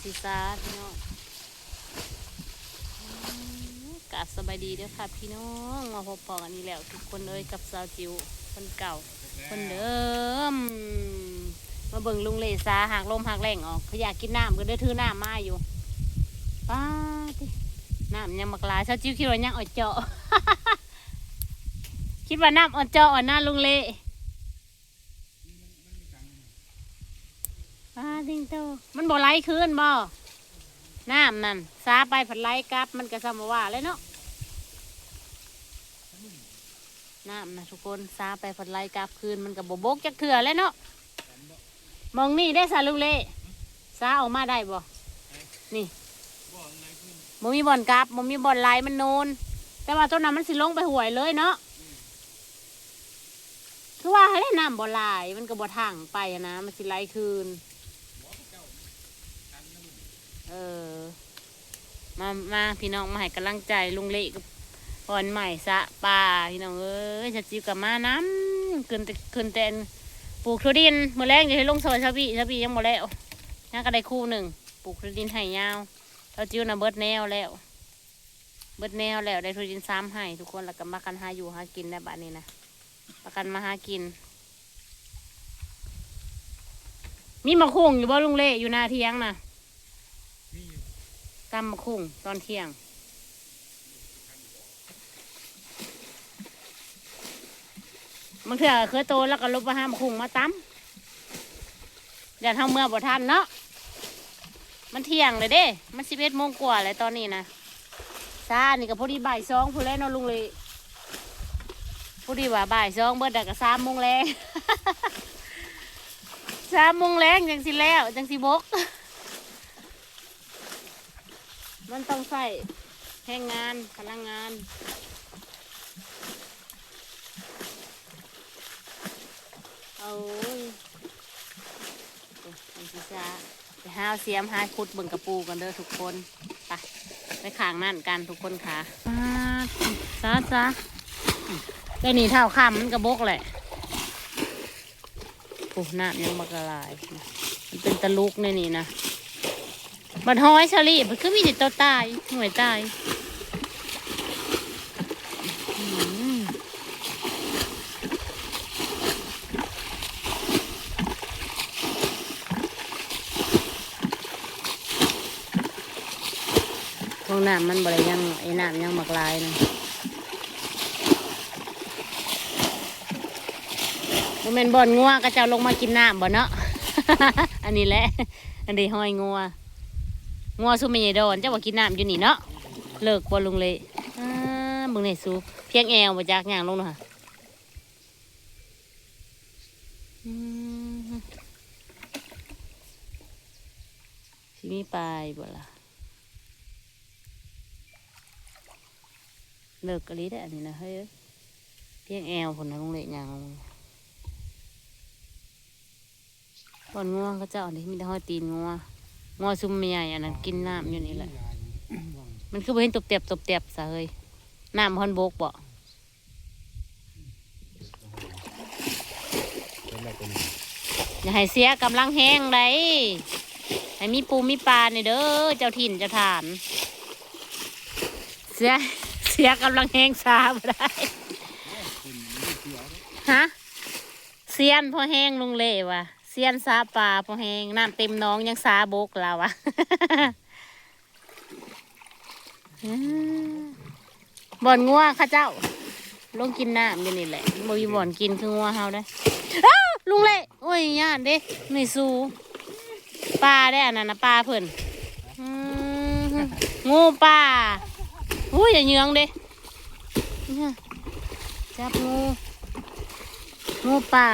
นซีซาพี่น้องกาบสบายดีเด้อค่ะพี่น้องมาพบปอกันนี้แล้ว ทุกคนเลยกับสาวจิ๋วคนเก่า คนเดิม มาเบิ่งลุงเลซาหักลมหักแรงออกเขาอยากกินน้ำก็เด้อถือน้ำมาอยู่ป้าติน้ำยังมักลายสาวจิ๋วคิดว่ายังอ่อยเจาะคิดว่าน้ำอ่อนเจาะอ่อนหน้าลุงเล ป้าทิงโตมันบ่ไหลคืนบ่น้ำนั่นซาไปผัดไหลกลับ มันก็สมว่าเลยเนาะน้ำนะทุกคนซาไปผัดไหลกลับคืนมันก็บบกจักเถื่อเลยเนาะมองนี่ได้สาลุงเลซาออกมาได้บ่นี่บ่มีบ่อนกลับบ่มีบ่อนไหลมันโนนแต่ว่าต้นนั้นมันสิลงไปห่วยเลยเนาะคือว่าให้ได้น้ำบ่หลมันก็บ่ทางไปนะ มันสิไหลคืน เออ มามาพี่น้องมาให้กำลังใจลุงเละกับพรใหม่สะป่าพี่น้องเอ้ยจะจีบกับมาน้ำขึ้นแต่ขึ้นแต่นปลูกทุดินมือแรกจะให้ลงซอยชาบีชาบียังบ่แล้วยังก็ได้คู่หนึ่งปลูกทุดินให้ยาวเราจิ้วนะเบิดแนวแล้ว เบิดแนวแล้วได้ทุดินซ้ำให้ทุกคนแล้วก็มากันหาอยู่หากินในบ้านนี้นะประกันมาหากิน มีมะคุงอยู่บ่ลุงเล่อยู่หน้าเที่ยงนะ ตำมะคุงตอนเที่ยง บางเถื่อเคยโตแล้วก็ลบมาห้ามคุงมาตำอย่าทำเมื่อบ่ทันเนาะ มันเที่ยงเลยเด้ มันสิบเอ็ดโมงกว่าเลยตอนนี้นะซานี่ก็พอดีบ่ายสองพูดแล้วเนาลุงเลยผู้ดีว่าบ่ายสองเบิดแต่ก็สามโมงแรงสามโมงแรงจังสิแล้วจังสิบก มันต้องใส่แรงงานพลังงานเอาเว้ยโอ้ยจังสิจ้าไปห้าวเสียมหาคุดเบิ่งกระปูกันเด้อทุกคนไปไปข้างนั่นกันทุกคนค่ะจ้าจ้าได้หนีเท่าคำมันกระบกแหละโอ้น้ำยังมากระลาย มันเป็นตะลุกในนี่นะ บัดห้อยชาลีมันก็มีแต่ตัวตายหน่วยตายอืมพวกน้ำมันบริยังไอ้น้ำยังมากลายนะบ่แม่นบ่อนงัวก็จะลงมากินน้ำบ่เนาะ อันนี้แหละ อันนี้ห้อยงัว งัวซุไม่ใหญ่ดอนเจ้าว่ากินน้ำอยู่นี่เนาะเลิกบ่ลุงเลยอ่ามึงไหนสูเพียงแอวบ่จากอย่างลงเนาะอืมสิมีปลายบ่ล่ะเลิกกะลีได้อันนี้นะเฮ้ยเพียงแอวผลนะลุงเลยอย่างลงบอนง่วงเขาเจ้านี่มีแต่ห้อยตีนงัวง วซุ่มใหญ่อันนั้นกินน้ำอยู่นี่แหละ มันคือบ่เห็นตบเตียบตบเตียบซะเฮ้ยน้ำฮอนบกบ่อย่าให้เสียกำลังแห้งได้ให้มีปูมีปลาเนี่ยเด้อเจ้าถิ่นเจ้าฐาน เสียเสียกำลังแห้งซาบ่ได้ฮะเสียนพอแห้งลุงเล่ว่ะเซียนซาปลาพอแหงน้ำเต็มน้องยังซาบกเราอะบ่อนงัวข้าเจ้า ลงกินน้ำอยู่นี่แหละบ่มีบ่อนกินคืองัวเฮาได้ลุงเล่โอ้ยย่านเด้ไม่สู้ ปลาได้อันนั้นนะปลาเพิ่นงูปลาอุ้ยอย่าเยืองเด้จับงูงูปลา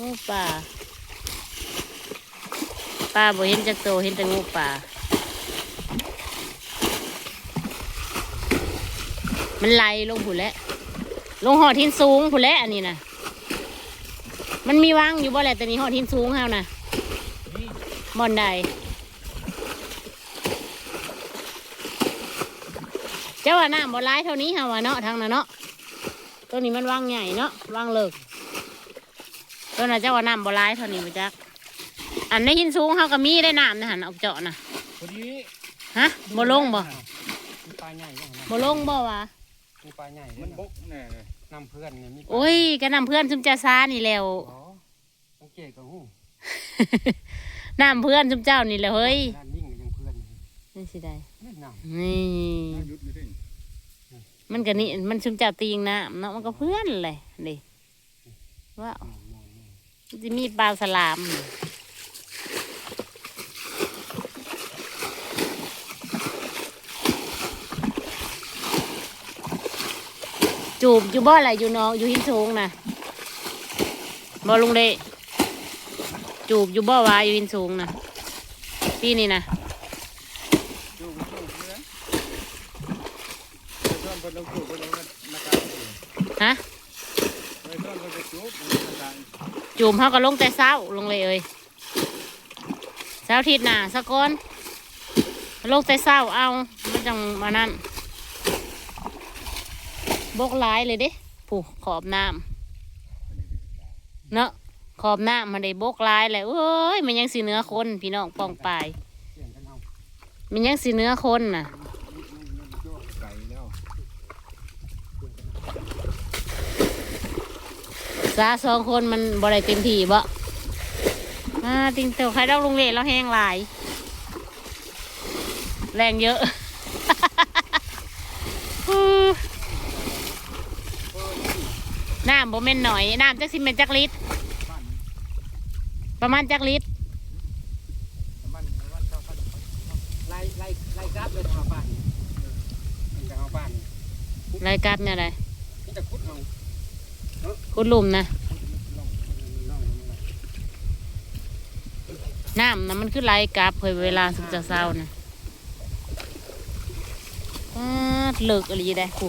งูป่าปลาบ่เห็นจักโตเห็นแต่งูป่า มันไหลลงผุนแล้วลงหอดทินสูงผุนแล้วอันนี้นะมันมีวางอยู่บ่แหละแต่นี่หอดทินสูงเฮานะบ่อนใดเจ้าว่าน้ำบ่ร้ายเท่านี้เฮาว่าเนาะทางนั้นเนาะตัวนี้มันวางใหญ่เนาะวางเลิก ตตัวน่ะเจ้าว่าน้ำบ่ร้ายเท่านี้บ่จัก อันในหินสูงเขาก็มีได้น้ำนะหันเอาเจาะนะพอดีฮะบ่ลงบ่มีปลาใหญ่ยังนะบ่ลงบ่วะมีปลาใหญ่มันบกแน่เลยนำเพื่อนเนี่ยมีปลาโอ้ยก็นำเพื่อนซุมจ้าซานี่แหล้ว อ๋อสังเกตกับหูน้ำเพื่อนซุมเจ้านี่แหละเฮ้ยด้านยิ่งยังเพื่อนนี่สิได้ไม่นนี่ น่ายุดเลยดิมันก็นี่มันซุมเจ้าตีงน้ำเนาะมันก็เพื่อนเลยนี่ว้าวำมองนี่มัน จะมีปลาสลามจูบอยู่บ่อะไรอยู่นองอยู่หินสูงนะบ่ลุงเดจูบอยู่บ่วาอยู่หินสูงนะปีนี้นะ จูบจูบเลยเพื่อนคนเราจูบคนเรานักการ ฮะ เพื่อนคนจะจูบนักการ จูบเขาก็ลงแต่เช้าลงเลยเอ้ยเช้าทิตย์น่ะสะก้อนลงแต่เช้าเอามันจังมานั่นบกหลายเลยเด้ผู้ขอบน้ำเนาะขอบน้ำมันได้บกหลายเลยเอ้ยมันยังสีเนื้อคนพี่น้องปองปลายเปมันยังสีเนื้อคนน่ะ ไก่แล้ว ซาสองคนมันบ่ได้เต็มที่บ่อ่าติงเตียวใครดอกลุงเล่แล้วแห้งหลาย แรงเยอะน้ำบ่แม่นหน่อยน้ำจักสิเป็นจักลิตรประมาณจักลิตรไล่ไล่ไล่กราฟเลยทางบ้านมันจะเอาบ้านรายกรารเนี่ยอะไร กุดลุมนะน้ำนะมันคือไรกราบเผยเวลาสุกจะเศร้านะป๊าดเลิกอะไรได้ผู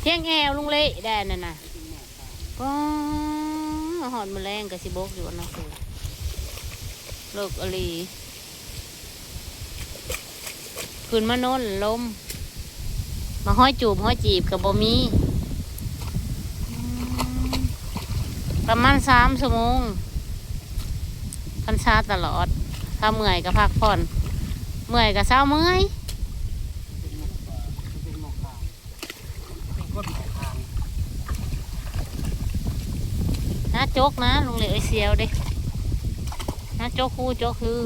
เที่ยงแอวลุงเละได้นั่นน่ะป๊าดหอดมือแรงกับสิบกอยู่นะครูเลิกอะไรขึ้นมาโน่นลม มาห้อยจูบห้อยจีบกับบ่มีอืม ประมาณสามชั่วโมงพันชาตลอด ถ้าเมื่อยก็พักผ่อน เมื่อยก็เศร้าเมื่อยน้าวนะโจกนะลุงเหลยเสียวเด้นะโจกคู่โจกคือ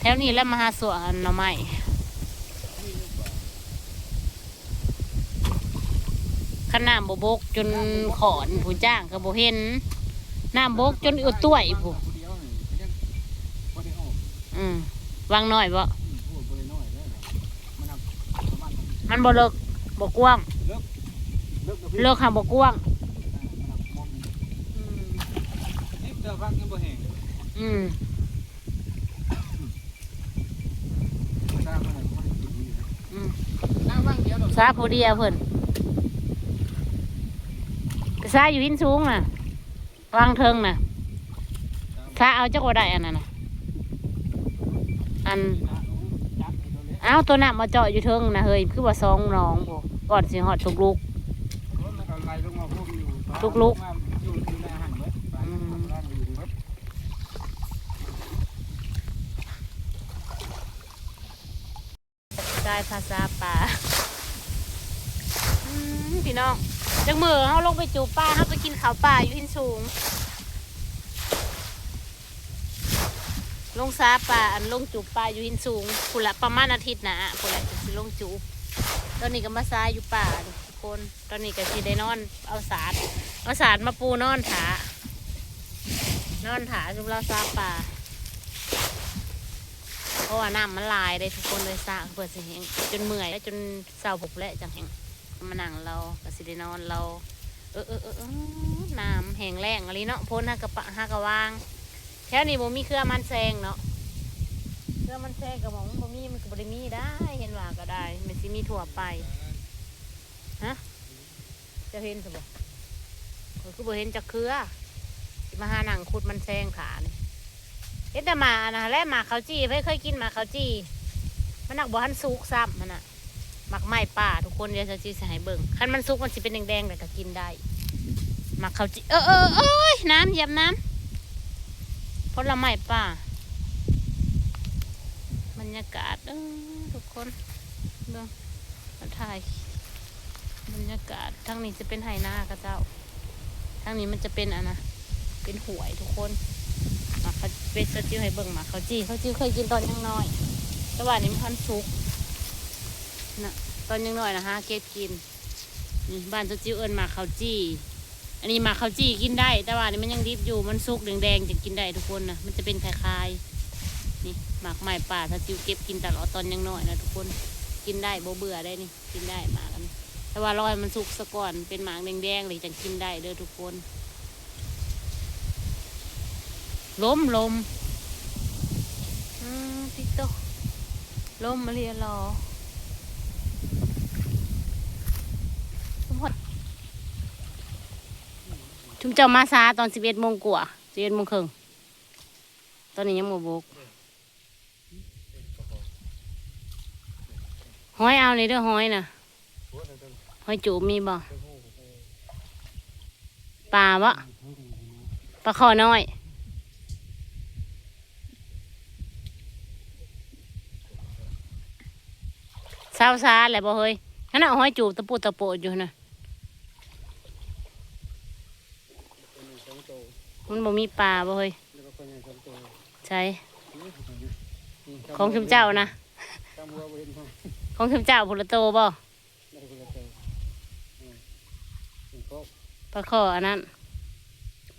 แถวนี้แล้วมาหาสวนหน่อไม้ ขนาดบบกจนขอนผู้จ้างก็บ่เห็นน้ำบกจนอุดต้วยผู้คนเดียวนี่ยังพอได้ออกอืมวางหน่อยบ่พูดไปน้อยแล้วมันประมาณมันบ่เลิกบ่กว้างเลิกกับพี่เลิกหาบ่กว้างมองนี่เจอพักยังบ่แห้งอืมตามอะไรก็ได้กินนี่อืมน้ำว่างเดียวเราซาผู้เดียวเพิ่น แต่ซาอยู่หินสูงน่ะวางเทิงน่ะซาเอาจักว่าได้อันนั้นน่ะอันจับไอ้ตัวเอาตัวน่ะมาเจาะอยู่เทิงน่ะเฮ้ยคือว่าซองน้องพวกก่อนสิฮอดทุกลูกรถมันก็ไล่ลงมาพวกอยู่ลุกอยู่อยู่ในอาหารเบิดบ้านอืมร้านอยู่เบิดกายภาษาป่าพี่น้อง จังมือเฮาลงไปจูบป่าเฮาไปกินข้าวป่าอยู่หินสูง ลงซาป่าอันลงจูบป่าอยู่หินสูงพุ่นละประมาณอาทิตย์นะพุ่นละจะลงจูบตอนนี้ก็มาซายอยู่ป่าทุกคน ตอนนี้ก็สิได้นอนเอาสาดเอาสาดมาปูนอนถานอนถาจุมเราซาป่าเพราะว่าน้ำมันลายได้ทุกคนเลยสร้างเปิดเสิแหงจนเมื่อยแล้วจนเศร้าผกและจังแหง มานั่งเราก็สิได้นอนเราเออเออเออน้ำแห้งแรงอะไรเนาะพ้นหากระปะหากระวางแค่นี้บ่มีเครือมันแซงเนาะเครือมันแซงกับหมองบ่มีมันก็บ่ได้มีได้เห็นว่าก็ได้มันสิมีทั่วไปฮะจะเห็นสบ่ข้อยคือบ่เห็นจักเครือมาหาหนังขุดมันแซงขานี่เฮ็ดแต่มานะและหมาเขาจี้เพิ่เคยกินหมาเขาจี้มันหนักบ่ทันสุกซ้ำมันน่ะ หมักไม้ป่าทุกคนเดี๋ยวจะจีสิให้เบิ่งคันมันสุกมันสิเป็นแดงๆแต่ก็กินได้มาเขาวจิเออเออเอ้ยน้ำเหยียบน้ำผลไม้ป่าบรรยากาศเออทุกคนเบิ่งมาถ่ายบรรยากาศทั้งนี้จะเป็นไหหน้ากระเจ้าทั้งนี้มันจะเป็นอะนะเป็นหวยทุกคนมาเขาเป็นสจิ้วให้เบิ่งมาเขาวจีเขาวจีเคยกินตอนยังน้อยแต่ว่านี้มันพันสุก นะตอนยังน้อยนะฮะเกดกินนี่บ้านเจ้าจิ้วเอิญมาเขาวจี้ อันนี้หมากข้าวจี้กินได้ แต่ว่านี่มันยังดิบอยู่มันสุกแดงๆจะกินได้ทุกคนนะมันจะเป็นคล้ายๆนี่หมากใหม่ป่าถ้าจิวเก็บกินตลอดตอนยังน้อยนะทุกคนกินได้บ่เบื่อได้นี่กินได้หมากอันแต่ว่ารอยมันสุกซะก่อนเป็นหมากแดงๆเลยจะกินได้เด้อทุกคน ล้มลมอืมติ๊กโตอกล้มมาเรียรอทุกคน ชุมเจ้ามาซาตอนสิบเอ็ดโมงกว่าสิบเอ็ดโมงครึ่งตอนนี้ยังโมบกห้อยเอาเลยเด้อห้อยน่ะห้อยจูบมีบ่ปลาบ่ปลาคอน้อยเศร้าซาแหละบ่เฮ้ยขนาห้อยจูบตะปูตะโปอยู่น่ะ สองโต มันบ่มีปลาบ่เฮ้ยแล้วก็คนใหญ่สองโตใช่ของชุมเจ้านะตามบัวบริเวณห้องของชุมเจ้าพุละโตบ่ได้คนละโตอืมเป็นโต๊ะปลาขออันนั้น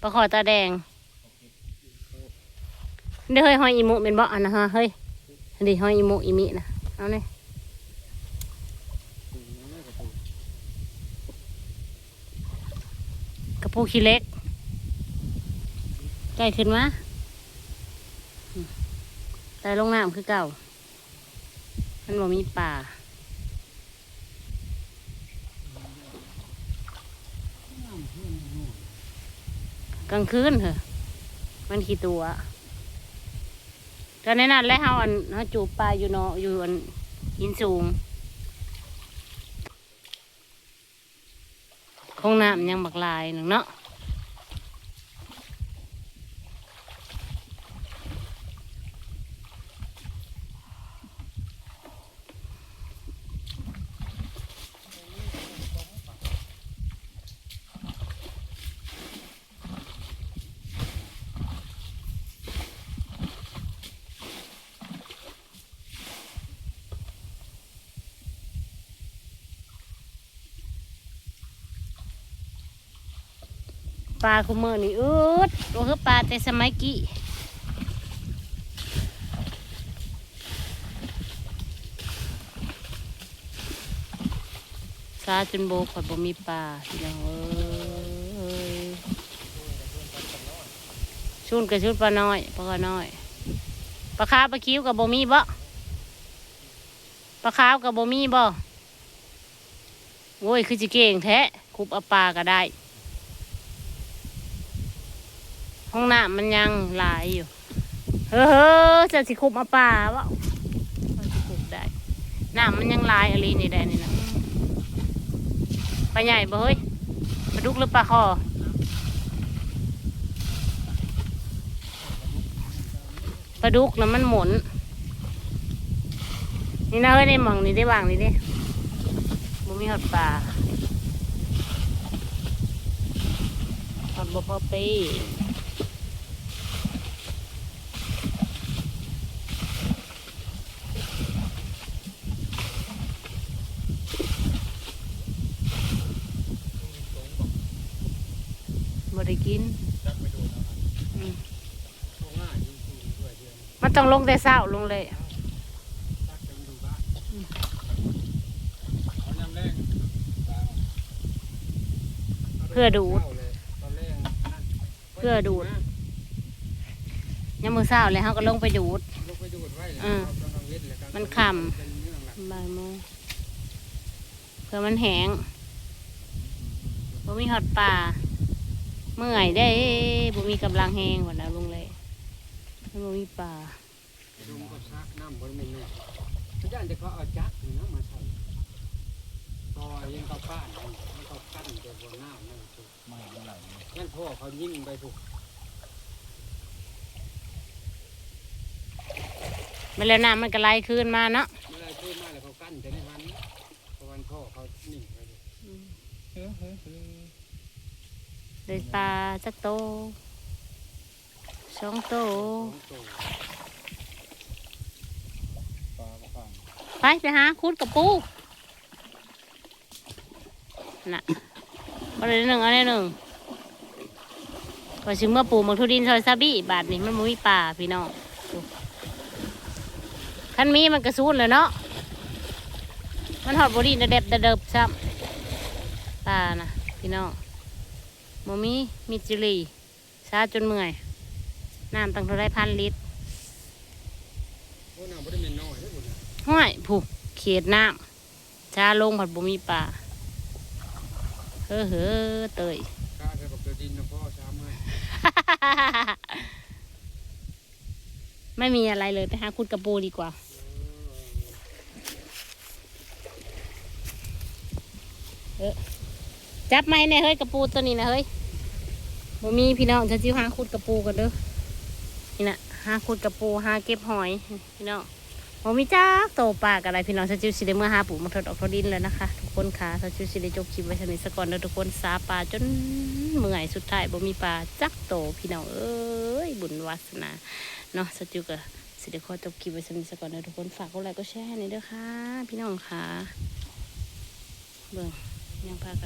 ปลาขอตาแดงเด้อเฮ้ยหอยอีมุเป็นบ่อันนะฮะเฮ้ยอันนี้หอยอีมุอีมินะเอาเลยอืมไม่กระตูกระปูขี้เล็ก ใกล้ขึ้นมาอืมใต้ลงน้ำคือเก่ามันบ่มีป่ากลางคืนเหรอมันขี้ตัวตอนนั้นั่นแล้วเฮาอันเฮาจูบปลาอยู่เนาะอยู่อันหินสูงคงน้ำยังบักลายหนึ่งเนาะ ปลาคุมเมอนี่อืดตัวคือปลาแต่สมัยกี้ซาจนโบขอดบ่มีปลาพี่น้องเอ้ยชุนกับชุดปลาน้อยปลาน้อยปลาขาปลาคิ้วกับบ่มีบ่ปลาขาวกับบ่มีบ่โอ้ยคือจิเก่งแท้คุบเอาปลาก็ได้ ห้องน้ำมันยังหลายอยู่ เฮ้อจะสิคุบมาป่าวะมันสิคุบได้น้ำมันยังหลายอะไรนี่ได้นี่นะปลาใหญ่บ่เฮ้ยปลาดุกหรือปลาคอปลาดุกนะมันหมุน นี่นะเฮ้ยในหมองนี่ได้วางนี่ดิบ่มีหอดปลาหอดบ่พอปี บ่ได้ กินจักไปดูนะครับอืมพวกง่ายยิ่งสูงด้วยเดือนมันต้องลงแต่เช้าลงเลยจักไปดูบ้านเอายำแรงปลาเพื่อดูดเข้าเลยตอนแรกนั่นเพื่อดูดยามมื้อเช้าเลยเฮาก็ลงไปดูดลงไปดูดไว้เลยอืมเอากำลังเล่นเลยครับมันค่ำเป็นเรื่องหลักบ่ายโมงเพื่อมันแห้งบ่มีฮอดป่า เมื่อยได้บ่มีกำลังแห้งกว่านะลุงเลยมันบ่มีป่าดูมนก็ซักน้ำบนเมนูพระเจ้าจะเขาเอาจักรนี่นะมาใส่ต่อยังเขาป้านมันเขากัดแต่บนหน้านั่นถูกไม่เท่าไหร่นั่นพ่อเขายิ่งไปถูกมาแล้วน้ำมันก็ไหลคืนมาเนาะ เมื่อไรช่วยมาแล้วเขากั้นจะในวันเพราะวันพ่อเขานิ่งไปเลย เฮ้ยเฮ้ยเฮ้ย เลยปลาจักโตสองโตไปไปหาคุดกับปูน่ะเอาเลยหนึ่งเอาเลยหนึ่งก็ชิมเมื่อปูมักทุดินซอยซาบี้บาทนี่มันมุ้ยป่าพี่น้องคันมีมันกระซูนเลยเนาะมันหอดบอดีนเด็บเดิบซ้ำป่านะพี่น้อง มมีมิจิลีซาจนเมื่อย น้ำตั้งเท่าไรพันลิตรโอ้น้ำบ่ได้เป็นน้อยได้อบุญนะห้วยผูกเขียดน้ำชาลงผัดบุมีป่าเฮ้อเฮ้อเตยกล้าจะบอกตัวดินนะพ่อช้ำให้ไม่มีอะไรเลย ไปหาคุดกระปูดีกว่าจับไหมเนี่ยเฮ้ยกระปูตัวนี้นะเฮ้ย บ่มีพี่น้องจะจิ้วหาคุดกระปูกันเด้อนี่นะหาคุดกระปูหาเก็บหอยพี่น้องบ่มีจ้าโตปลากอะไรพี่น้องจะจิ้วสิได้เมื่อหาปูมาทดออกทดดินแล้วนะคะ ทุกคนค่ะจะจิ้วสิได้จบคลิปไว้เท่านี้สักก่อนเด้อทุกคนสาปลาจนเมื่อยสุดท้ายบ่มีปลาจักโตพี่น้องเอ้ยบุญวาสนาเนาะจะจิ้วก็สิได้ขอจบคลิปไว้เท่านี้สักก่อนเด้อทุกคนฝากกดไลค์กดแชร์ให้หน่อยเด้อค่ะ พี่น้องค่ะเบิ่งยังพากัน